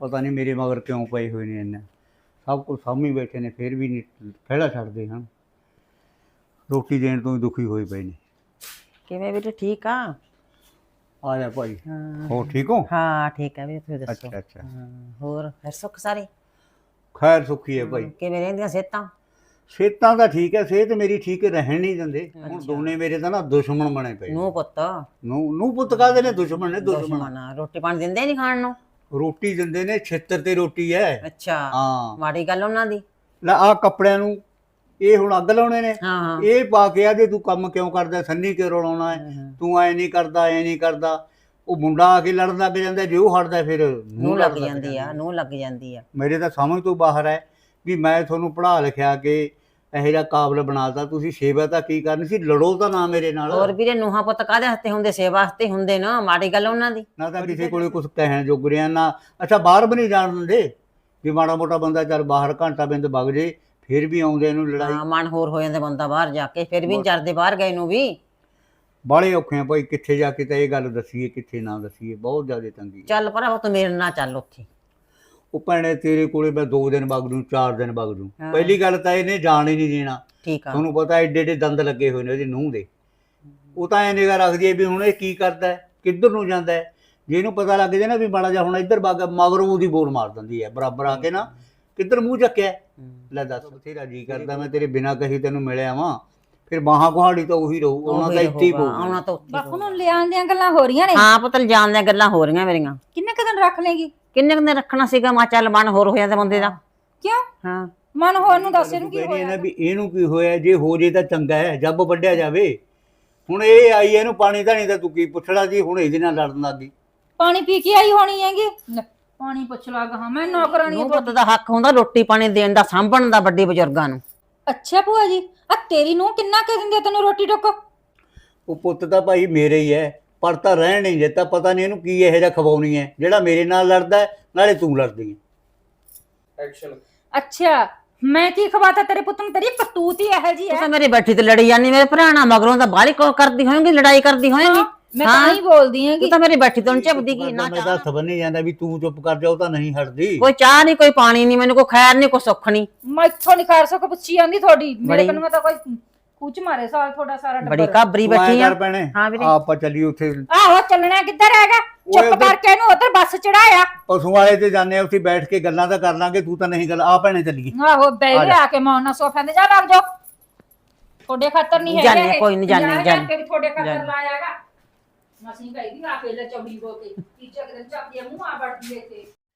ਪਤਾ ਨਹੀਂ ਮੇਰੇ ਮਗਰ ਕਿਉਂ ਪਏ ਹੋਏ ਨੇ ਇੰਨਾ। ਸਭ ਕੁਝ ਸਾਹਮਣੇ ਬੈਠੇ ਨੇ ਫਿਰ ਵੀ ਨਹੀਂ ਖਹਿੜਾ ਛੱਡਦੇ ਹਨ। ਰੋਟੀ ਦੇਣ ਤੋਂ ਹੀ ਦੁਖੀ ਹੋਏ ਪਏ ਨੇ। ਕਿਵੇਂ ਵੀਰੇ ਠੀਕ ਆ? ਆ ਜਾ ਭਾਈ। ਹਾਂ। ਹੋ ਠੀਕ ਹੋ? ਹਾਂ ਠੀਕ ਆ ਵੀਰੇ ਤੁਸੀਂ ਦੱਸੋ? ਅੱਛਾ ਅੱਛਾ। ਹਾਂ, ਹੋਰ ਫਿਰ ਸੁੱਖ ਸਾਰੇ? ਖੈਰ ਸੁਖੀ ਹੈ ਭਾਈ। ਕਿਵੇਂ ਰਹਿੰਦੀਆਂ ਸਿਹਤਾਂ? ਸਿਹਤਾਂ ਤਾਂ ਠੀਕ ਹੈ ਸਿਹਤ ਮੇਰੀ ਠੀਕ ਰਹਿਣ ਨਹੀਂ ਦਿੰਦੇ। ਹੁਣ ਦੋਨੇ ਮੇਰੇ ਤਾਂ ਨਾ ਦੁਸ਼ਮਣ ਬਣੇ ਪਏ ਨੂੰ। ਪੁੱਤ? ਨੂੰ ਨੂੰ ਪੁੱਤ ਕਾਹਦੇ ਨੇ ਦੁਸ਼ਮਣ ਨੇ? ਦੁਸ਼ਮਣ। ਰੋਟੀ ਪਾਣੀ ਦਿੰਦੇ ਨਹੀਂ ਖਾਣ ਨੂੰ? ਰੋਟੀ ਦਿੰਦੇ ਨੇ ਛੇਤਰ ਤੇ ਰੋਟੀ ਹੈ। ਅੱਛਾ ਹਾਂ। ਮਾੜੀ ਗੱਲ ਉਹਨਾਂ ਦੀ। ਲੈ ਆ ਕੱਪੜਿਆਂ ਨੂੰ ਇਹ ਹੁਣ ਅੱਗ ਲਾਉਣੇ ਨੇ। ਹਾਂ ਹਾਂ। ਇਹ ਪਾ ਕੇ ਆਦੇ ਤੂੰ ਕੰਮ ਕਿਉਂ ਕਰਦਾ ਸੰਨੀ ਕਿਉਂ ਰੋਲਾਉਣਾ ਹੈ। ਤੂੰ ਐ ਨਹੀਂ ਕਰਦਾ ਐ ਨਹੀਂ ਕਰਦਾ। ਉਹ ਮੁੰਡਾ ਆ ਕੇ ਲੜਨ ਲੱਗ ਜਾਂਦਾ ਜੇ ਉਹ ਹਟਦਾ ਫਿਰ ਨੂੰ ਮੂੰਹ ਲੱਗ ਜਾਂਦੀ ਆ ਨੂੰ ਲੱਗ ਜਾਂਦੀ ਆ। ਮੇਰੇ ਤਾਂ ਸਮਝ ਤੋਂ ਬਾਹਰ ਹੈ ਵੀ ਮੈਂ ਤੁਹਾਨੂੰ ਪੜ੍ਹਾ ਲਿਖਿਆ ਕੇ ਇਹੋ ਜਿਹਾ ਕਾਬਲ ਬਣਾਤਾ ਤੁਸੀਂ ਸੇਵਾ ਤਾਂ ਕੀ ਕਰਨੀ ਸੀ? ਲੜੋ ਤਾਂ ਨਾ ਮੇਰੇ ਨਾਲ। ਹੋਰ ਵੀਰੇ ਨੂੰਹਾਂ ਪੁੱਤ ਕਾਹਦੇ ਹੱਥੇ ਹੁੰਦੇ? ਸੇਵਾ ਵਾਸਤੇ ਹੁੰਦੇ ਨਾ ਮਾੜੀ ਗੱਲ ਉਹਨਾਂ ਦੀ। ਨਾ ਤਾਂ ਕਿਸੇ ਕੋਲੇ ਕੁਝ ਕਹਿਣ ਜੋਗ ਰਿਆ ਨਾ। ਅੱਛਾ ਬਾਹਰ ਵੀ ਨਹੀਂ ਜਾਣ ਦਿੰਦੇ? ਵੀ ਮਾੜਾ ਮੋਟਾ ਬੰਦਾ ਚੱਲ ਬਾਹਰ ਘੰਟਾ ਬਿੰਦ ਵਗ ਜੇ ਫਿਰ ਵੀ ਆਉਂਦੇ ਇਹਨੂੰ ਲੜਾਈ। ਹਾਂ ਮਨ ਹੋਰ ਹੋ ਜਾਂਦਾ ਬੰਦਾ ਬਾਹਰ ਜਾ ਕੇ ਫਿਰ ਵੀ ਨੀ ਚਰਦੇ ਬਾਹਰ ਗਏ ਨੂੰ ਵੀ। ਬਾਲੇ ਔਖੇ ਆ ਭਾਈ ਕਿੱਥੇ ਜਾ ਕੇ ਤਾਂ ਇਹ ਗੱਲ ਦੱਸੀਏ ਕਿੱਥੇ ਨਾ ਦੱਸੀਏ ਬਹੁਤ ਜ਼ਿਆਦਾ ਤੰਗੀ ਹੈ। ਚੱਲ ਭਰਾ ਤੂੰ ਮੇਰੇ ਨਾਲ ਚੱਲ ਉੱਥੇ। ਉਹ ਭੈਣੇ ਤੇਰੇ ਕੋਲੇ ਮੈਂ 2 ਦਿਨ ਵਗ ਜੂ 4 ਦਿਨ ਵਗ ਜੂ। ਹਾਂ। ਪਹਿਲੀ ਗੱਲ ਤਾਂ ਇਹਨੇ ਜਾਣ ਹੀ ਨਹੀਂ ਦੇਣਾ। ਠੀਕ ਆ। ਤੁਹਾਨੂੰ ਪਤਾ ਐਡੇ ਐਡੇ ਦੰਦ ਲੱਗੇ ਹੋਏ ਨੇ ਉਹਦੀ ਨੂੰਹ ਦੇ। ਉਹ ਤਾਂ ਐ ਨਿਗਾ ਰੱਖਦੀ ਹੈ ਵੀ ਹੁਣ ਇਹ ਕੀ ਕਰਦਾ ਹੈ ਕਿੱਧਰ ਨੂੰ ਜਾਂਦਾ ਹੈ ਜੇ ਇਹਨੂੰ ਪਤਾ ਲੱਗ ਜੇ ਨਾ ਵੀ ਮਾੜਾ ਜਿਹਾ ਹੁਣ ਇੱਧਰ ਵਗ ਮਗਰ ਉਹਦੀ ਬੋਲ ਮਾਰ ਦਿੰਦੀ ਹੈ ਬਰਾਬਰ ਆ ਕੇ ਨਾ। ਕਿੱਧਰ ਮੂੰਹ ਚੱਕਿਆ ਹੂੰ। ਲੈ ਦੱਸ ਬਥੇਰਾ ਜੀ ਕਰਦਾ ਮੈਂ ਤੇਰੇ ਬਿਨਾਂ ਕਹੀ ਤੈਨੂੰ ਮਿਲਿਆ ਵਾਂ। ਫਿਰ ਬਾਹਾਂ ਕੁਹਾੜੀ ਤਾਂ ਉਹੀ ਰਹੂ ਉਹਨਾਂ ਉਹੀ ਤਾਂ ਇੱਥੇ ਹੀ ਪਊ ਆਉਣਾ ਤਾਂ ਉੱਥੇ ਹੀ ਬਾਪੂ ਨੂੰ ਲਿਆਉਣ ਦੀਆਂ ਗੱਲਾਂ ਹੋ ਰਹੀਆਂ ਨੇ। ਹਾਂ ਪੁੱਤਲ ਜਾਣ ਦੀਆਂ ਗੱਲਾਂ ਹੋ ਰਹੀਆਂ ਮੇਰੀਆਂ। ਕਿੰਨੇ ਕੁ ਦਿਨ ਰੱਖ ਲੇਗੀ ਕਿੰਨੇ ਕੁ ਦਿਨ ਰੱਖਣਾ ਸੀਗਾ? ਮਾ ਚੱਲ ਮਨ ਹੋਰ ਹੋ ਜਾਂਦਾ ਬੰਦੇ ਦਾ। ਕਿਉਂ? ਹਾਂ। ਮਨ ਹੋਰ ਨੂੰ ਦੱਸ ਇਹਨੂੰ ਕੀ ਹੋਇਆ? ਵੀ ਇਹਨੂੰ ਕੀ ਹੋਇਆ? ਜੇ ਹੋ ਜੇ ਤਾਂ ਚੰਗਾ ਹੈ ਜੱਬ ਵੱਢਿਆ ਜਾਵੇ। ਹੁਣ ਇਹ ਆਈ ਇਹਨੂੰ ਪਾਣੀ ਧਾਣੀ ਤਾਂ ਤੂੰ ਕੀ ਪੁੱਛਣਾ ਜੀ? ਹੁਣ ਇਹਦੇ ਨਾਲ ਲੜਨ ਲੱਗ ਪਾਣੀ ਪੀ ਕੇ ਆਈ ਹੋਣੀ ਹੈਗੀ? ਲੈ, ਪਾਣੀ ਪੁੱਛ ਲੱਗ ਹਾਂ ਮੈਂ ਨੌਕਰਾਨੀ ਨੂੰ ਪੁੱਤ ਦਾ ਹੱਕ ਹੁੰਦਾ ਰੋਟੀ ਪਾਣੀ ਦੇਣ ਦਾ ਸਾਂਭਣ ਦਾ ਵੱਡੇ ਬਜ਼ੁਰਗਾਂ ਨੂੰ। ਅੱਛਾ ਭੂਆ ਜੀ ਆ ਤੇਰੀ ਨੂੰ ਕਿੰਨਾ ਕਹਿ ਦਿੰਦੀ ਆ ਤੈਨੂੰ ਰੋਟੀ ਟੁੱਕ? ਉਹ ਪੁੱਤ ਤਾਂ ਭਾਈ ਮੇਰੇ ਹੀ ਹੈ। ਪਰ ਤਾਂ ਰਹਿਣ ਨਹੀਂ ਦਿੱਤਾ ਪਤਾ ਨਹੀਂ ਇਹਨੂੰ ਕੀ ਇਹੋ ਜਿਹਾ ਖਵਾਉਣੀ ਹੈ ਜਿਹੜਾ ਮੇਰੇ ਨਾਲ ਲੜਦਾ ਹੈ, ਨਾਲੇ ਤੂੰ ਲੜਦੀ ਹੈ। ਐਕਸ਼ਨ ਅੱਛਾ ਮੈਂ ਕੀ ਖਵਾਤਾ ਤੇਰੇ ਪੁੱਤ ਨੂੰ? ਤੇਰੀ ਪਤੂਤ ਹੀ ਇਹੋ ਜੀ ਹੈ। ਤਾਂ ਮੇਰੀ ਬੈਠੀ ਤੇ ਲੜੀ ਜਾਂਦੀ ਮੇਰੇ ਭਰਾ ਨਾਲ ਮਗਰੋਂ ਤਾਂ ਬਾਹਲੀ ਕੋ ਕਰਦੀ ਹੋਏਗੀ ਲੜਾਈ ਕਰਦੀ ਹੋਏਗੀ। ਮੈਂ ਤਾਂ ਹੀ। ਬੋਲਦੀ ਹੈਗੀ। ਤੂੰ ਤਾਂ ਮੇਰੀ ਬੈਠੀ ਤੋਂ ਝਪਦੀ ਗਈ ਨਾ ਮੈਂ ਚਾਹ। ਤਾਂ ਸਬਰ ਨਹੀਂ ਜਾਂਦਾ ਵੀ ਤੂੰ ਚੁੱਪ ਕਰ ਜਾ ਉਹ ਤਾਂ ਨਹੀਂ ਹਟਦੀ। ਕੋਈ ਚਾਹ ਨਹੀਂ ਕੋਈ ਪਾਣੀ ਨਹੀਂ ਮੈਨੂੰ ਕੋਈ ਖੈਰ ਨਹੀਂ ਕੋਈ ਸੁੱਖ ਨਹੀਂ। ਮੈਂ ਇੱਥੋਂ ਨਹੀਂ ਕਰ ਸਕੋ ਪੁੱਛੀ ਜਾਂਦੀ ਤੁਹਾਡੀ। ਮੇਰੇ ਬੜੀ- ਕੋਲ ਤਾਂ ਕੋਈ ਕੁਝ ਮਾਰੇ ਸਾਲ ਤੁਹਾਡਾ ਸਾਰਾ ਬੜੀ ਟੱਬਰ। ਕਾਬਰੀ ਤੂੰ ਐਂ ਬੈਠੀ ਆ। ਪੈਣੇ ਹਾਂ ਵੀਰੇ। ਆਪਾਂ ਚੱਲੀਏ ਉੱਥੇ। ਆਹੋ ਚੱਲਣਾ ਕਿੱਧਰ ਹੈਗਾ? ਓਏ ਚੁੱਪ ਉੱਧਰ- ਕਰਕੇ ਇਹਨੂੰ ਉਧਰ ਬੱਸ ਚੜਾਇਆ। ਪਸ਼ੂ ਵਾਲੇ ਤੇ ਜਾਂਦੇ ਆ ਉੱਥੇ ਬੈਠ ਕੇ ਗੱਲਾਂ ਤਾਂ ਕਰ ਲਾਂਗੇ ਤੂੰ ਤਾਂ ਨਹੀਂ ਗੱਲ ਆ ਭੈਣੇ ਚੱਲੀਏ। ਆਹੋ ਬੈ ਆ ਗਿਆ ਆ ਕੇ ਮੌਨਾ ਸੋਫਿਆਂ ਤੇ ਜਾ ਲੱਗ ਜਾਓ। ਤੁਹਾਡੇ ਖਾਤਰ ਨਹੀਂ ਹੈ ਜਾਂਦੇ, ਕੋਈ ਨੀ ਜਾਂਦੇ, ਜਾਂਦੇ। ਤੁਹਾਡੇ ਖਾਤਰ ਜਾਂਦੇ। ਲਾਇਆਗਾ। ਮਸੀਂ ਕਹੀ ਦੀ ਆ ਕੇ ਲੈ ਚੌੜੀ ਹੋ ਕੇ। ਤੀਜੇ ਦਿਨ ਚੱਪਦੀ ਮੂੰਹ ਆ ਵੜਦੀ ਇੱਥੇ